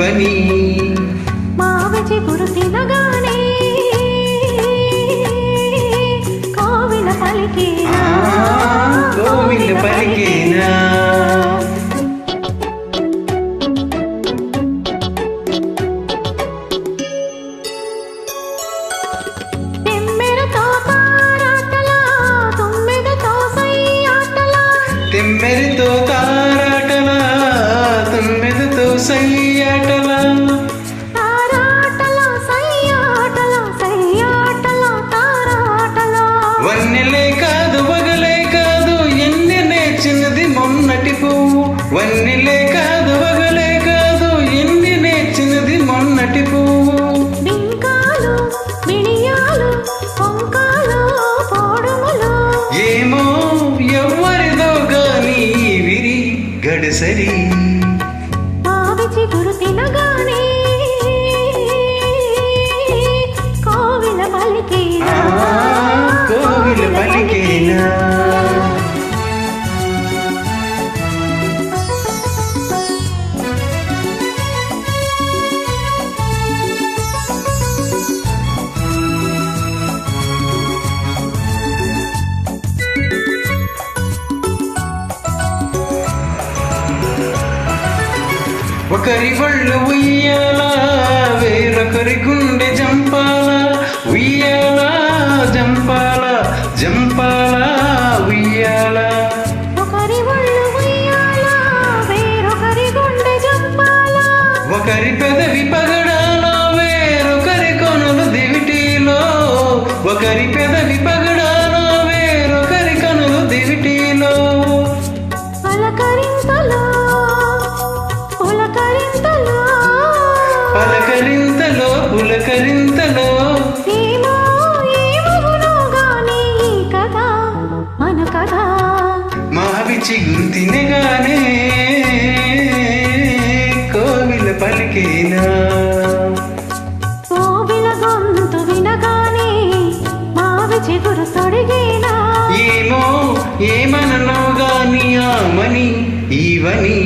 ఈవని మావి చిగురు తినగానే కోవిల ఆ, పలికేనా కోవిల పలికేనా సయ్యాటలా. వన్నెలే కాదు వగలే కాదు ఎన్ని నేర్చినది మొన్నటి పువ్వు. వన్నెలే కాదు వగలే కాదు ఎన్ని నేర్చినది మొన్నటి పువ్వు. ఏమో ఎవ్వరిదో గాని విరి గడసరి. ఒకరి వళ్ళు ఉయ్యాల వేరొకరి గుండె జంపాల ఉయ్యాల జంపాల జంపాల ఉయ్యాల. ఒకరి ఒళ్ళు ఉయ్యాల వేరొకరి గుండె జంపాల. ఒకరి పెదవి పగడాల వేరొకరి కొనులు దివిటీలో. ఒకరి పెదవి పులకరింతలో మావి చిగురు తినగానే కోవిల పలికేనా? కోవిల గొంతు వినగానే మావి చిగురు తొడిగేనా ఏమో ఏమననో గాని ఆమని ఈవని